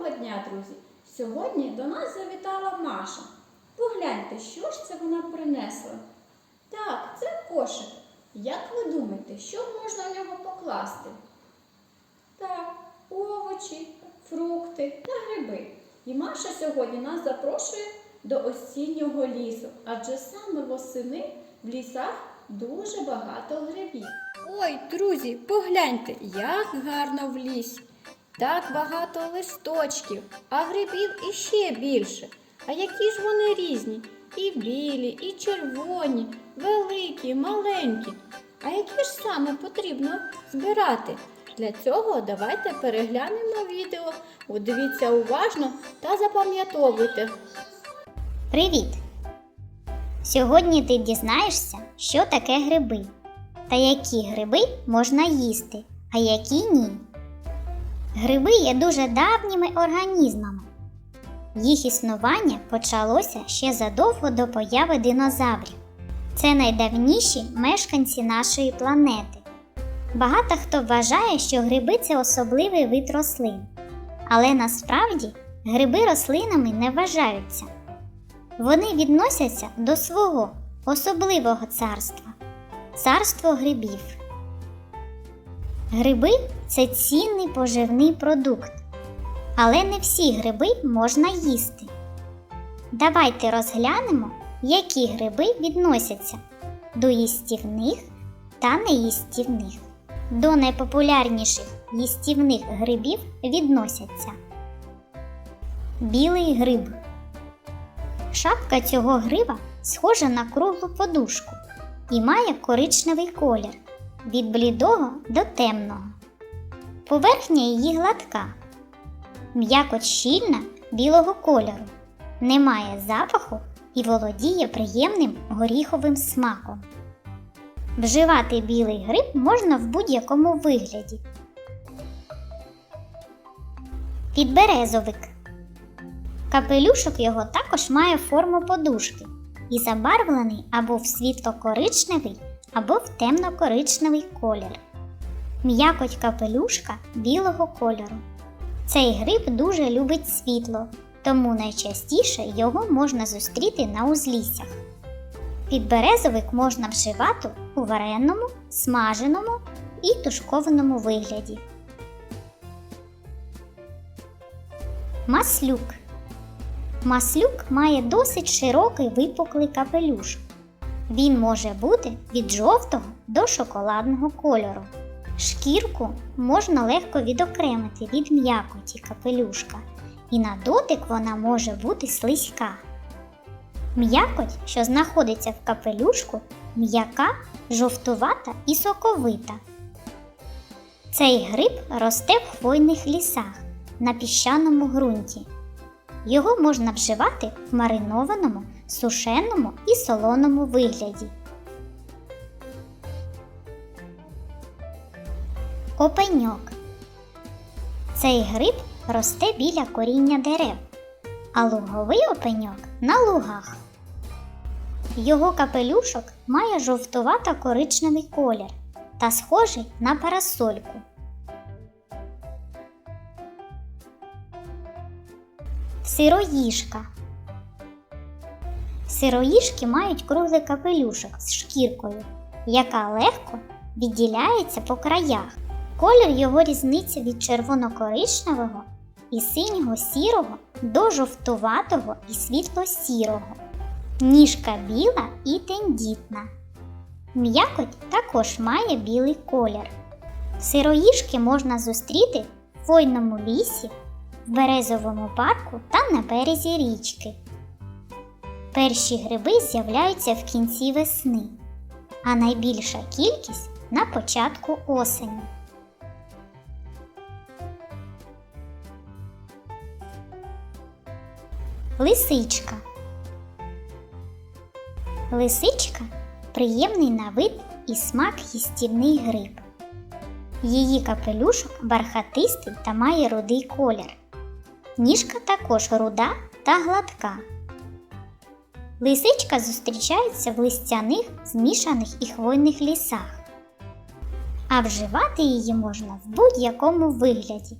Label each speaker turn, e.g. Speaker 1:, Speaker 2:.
Speaker 1: Доброго дня, друзі! Сьогодні до нас завітала Маша. Погляньте, що ж це вона принесла? Так, це кошик. Як ви думаєте, що можна в нього покласти? Так, овочі, фрукти та гриби. І Маша сьогодні нас запрошує до осіннього лісу, адже саме восени в лісах дуже багато грибів. Ой, друзі, погляньте, як гарно в лісі. Так багато листочків, а грибів іще більше. А які ж вони різні? І білі, і червоні, великі, маленькі. А які ж саме потрібно збирати? Для цього давайте переглянемо відео, дивіться уважно та запам'ятовуйте.
Speaker 2: Привіт! Сьогодні ти дізнаєшся, що таке гриби, та які гриби можна їсти, а які ні. Гриби є дуже давніми організмами. Їх існування почалося ще задовго до появи динозаврів. Це найдавніші мешканці нашої планети. Багато хто вважає, що гриби це особливий вид рослин. Але насправді гриби рослинами не вважаються. Вони відносяться до свого особливого царства царство грибів. Гриби це цінний поживний продукт, але не всі гриби можна їсти. Давайте розглянемо, які гриби відносяться до їстівних та неїстівних. До найпопулярніших їстівних грибів відносяться білий гриб. Шапка цього гриба схожа на круглу подушку і має коричневий колір від блідого до темного. Поверхня її гладка, м'якоть щільна білого кольору, не має запаху і володіє приємним горіховим смаком. Вживати білий гриб можна в будь-якому вигляді. Підберезовик. Капелюшок його також має форму подушки і забарвлений або в світло-коричневий, або в темно-коричневий колір. М'якоть капелюшка білого кольору. Цей гриб дуже любить світло, тому найчастіше його можна зустріти на узліссях. Підберезовик можна вживати у вареному, смаженому і тушкованому вигляді. Маслюк. Маслюк має досить широкий випуклий капелюш. Він може бути від жовтого до шоколадного кольору. Шкірку можна легко відокремити від м'якоті капелюшка, і на дотик вона може бути слизька. М'якоть, що знаходиться в капелюшку, м'яка, жовтувата і соковита. Цей гриб росте в хвойних лісах на піщаному ґрунті. Його можна вживати в маринованому, сушеному і солоному вигляді. Опеньок. Цей гриб росте біля коріння дерев, а луговий опеньок на лугах. Його капелюшок має жовтувато коричневий колір та схожий на парасольку. Сироїжка. Сироїжки мають круглий капелюшок з шкіркою, яка легко відділяється по краях. Колір його різниця від червоно-коричневого і синього сірого до жовтуватого і світло-сірого. Ніжка біла і тендітна. М'якоть також має білий колір. Сироїжки можна зустріти в хвойному лісі в березовому парку та на березі річки. Перші гриби з'являються в кінці весни, а найбільша кількість на початку осені. Лисичка. Лисичка приємний на вид і смак їстівний гриб. Її капелюшок бархатистий та має рудий колір. Ніжка також руда та гладка. Лисичка зустрічається в листяних, змішаних і хвойних лісах. А вживати її можна в будь-якому вигляді